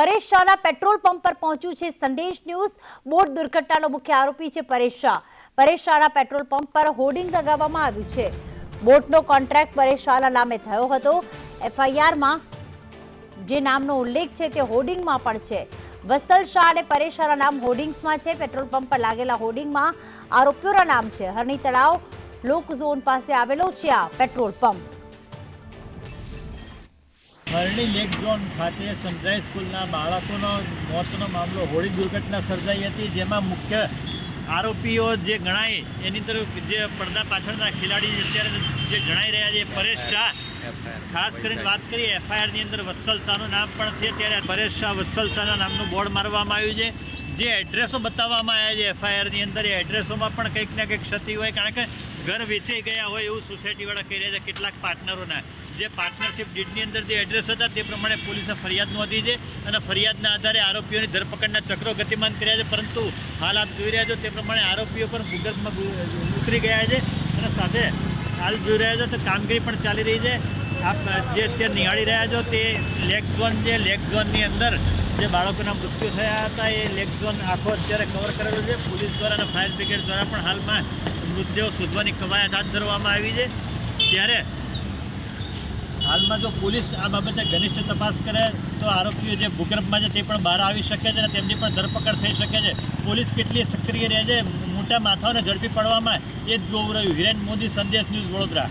પરેશ શાહના petrol pump પર પહોંચ્યું છે સંદેશ ન્યૂઝ. બોટ દુર્ઘટનાનો મુખ્ય આરોપી છે પરેશ શાહ. પરેશ શાહના પેટ્રોલ પંપ પર હોર્ડિંગ લગાવવામાં આવ્યું છે. બોટનો કોન્ટ્રાક્ટ પરેશ શાહના નામે થયો હતો. એફઆઈઆરમાં જે નામનો ઉલ્લેખ છે તે હોર્ડિંગમાં પણ છે. વસલ શાહ અને પરેશ શાહના નામ હોર્ડિંગ્સમાં છે. પેટ્રોલ પંપ પર લાગેલા હોર્ડિંગમાં આરોપીઓના નામ છે. હરણી તળાવ લોક ઝોન પાસે આવેલો છે આ petrol pump. Harni lake zone ખાતે સનરાઈઝ સ્કૂલના બાળકોનો મોતનો મામલો, હોળી દુર્ઘટના સર્જાઈ હતી, જેમાં મુખ્ય આરોપીઓ જે ગણાય, એની તરફ જે પડદા પાછળના ખેલાડી અત્યારે જે જણાઈ રહ્યા છે, પરેશ શાહ. ખાસ કરીને વાત કરીએ, એફઆઈઆરની અંદર વત્સલ શાહનું નામ પણ છે, ત્યારે પરેશ શાહ વત્સલ શાહના નામનું બોર્ડ મારવામાં આવ્યું છે. જે એડ્રેસો બતાવવામાં આવ્યા છે એફઆઈઆરની અંદર, એ એડ્રેસોમાં પણ કંઈક ને કંઈક ક્ષતિ હોય, કારણ કે ઘર વેચાઈ ગયા હોય એવું સોસાયટીવાળા કહી રહ્યા છે, કેટલાક પાર્ટનરોના. જે પાર્ટનરશિપ ડીડની અંદર જે એડ્રેસ હતા તે પ્રમાણે પોલીસે ફરિયાદ નોંધી છે અને ફરિયાદના આધારે આરોપીઓની ધરપકડના ચક્રો ગતિમાન કર્યા છે, પરંતુ હાલ આપ જોઈ રહ્યા છો તે પ્રમાણે આરોપીઓ પણ ભૂગર્ભમાં ઉતરી ગયા છે અને સાથે હાલ જોઈ રહ્યા છો તો કામગીરી પણ ચાલી રહી છે. આપ જે અત્યારે નિહાળી રહ્યા છો તે લેક ઝોન છે લેક ઝોનની અંદર જે બાળકોના મૃત્યુ થયા હતા એ લેક ઝોન આખો અત્યારે કવર કરેલો છે. પોલીસ દ્વારા અને ફાયર બ્રિગેડ દ્વારા પણ હાલમાં મૃતદેહો શોધવાની કવાયત હાથ ધરવામાં આવી છે. ત્યારે હાલમાં જો પોલીસ આ બાબતે ઘનિષ્ઠ તપાસ કરે, તો આરોપીઓ જે ભૂગર્ભમાં છે તે પણ બહાર આવી શકે છે અને તેમની પણ ધરપકડ થઈ શકે છે. પોલીસ કેટલી સક્રિય રહે છે, મોટા માથાઓને ઝડપી પડવામાં એ જ જોવું રહ્યું. હિરેન મોદી, સંદેશ ન્યૂઝ વડોદરા.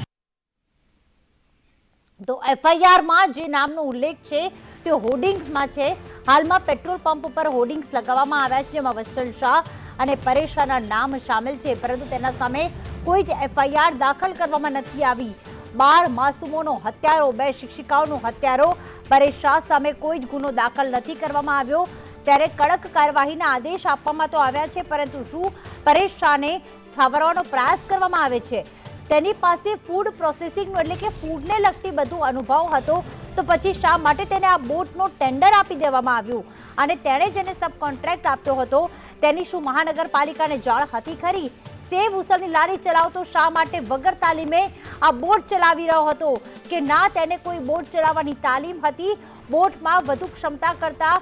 તો એફઆઈઆરમાં જે નામનો ઉલ્લેખ છે, તે હોર્ડિંગ્સમાં છે. હાલમાં પેટ્રોલ પંપ પર હોર્ડિંગ્સ લગાવવામાં આવ્યા છે, જેમાં વત્સલ શાહ અને પરેશ નામ સામેલ છે, પરંતુ તેના સામે કોઈ જ એફઆઈઆર દાખલ કરવામાં નથી આવી. બાર માસૂમોનો હત્યારો, બે શિક્ષિકાઓનો હત્યારો, પરેશ શાહ સામે કોઈ જ ગુનો દાખલ નથી કરવામાં આવ્યો. ત્યારે કડક કાર્યવાહીના આદેશ આપવામાં તો આવ્યા છે, પરંતુ શું પરેશ શાહને છાવરવાનો પ્રયાસ કરવામાં આવે છે? તેની પાસે ફૂડ પ્રોસેસિંગનો એટલે કે ફૂડને લગતી બધું અનુભવ હતો. તો પછી શા માટે તેને આ બોટનો ટેન્ડર આપી દેવામાં આવ્યું? અને તેણે જેને સબ કોન્ટ્રાક્ટ આપ્યો હતો, તેની શું મહાનગરપાલિકાને જાણ હતી ખરી? સેવ ઉસળની લારી ચલાવતો શા માટે વગર તાલીમે આ બોટ ચલાવી રહ્યો હતો? કે ના, તેને કોઈ બોટ ચલાવવાની તાલીમ હતી? બોટમાં વધુ ક્ષમતા કરતા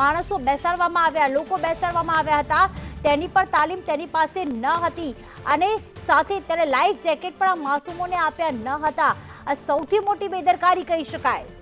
માણસો બેસાડવામાં આવ્યા, લોકો બેસાડવામાં આવ્યા હતા. તેની પણ તાલીમ તેની પાસે ન હતી અને સાથે તેને લાઈફ જેકેટ પણ આ માસૂમોને આપ્યા ન હતા. આ સૌથી મોટી બેદરકારી કહી શકાય.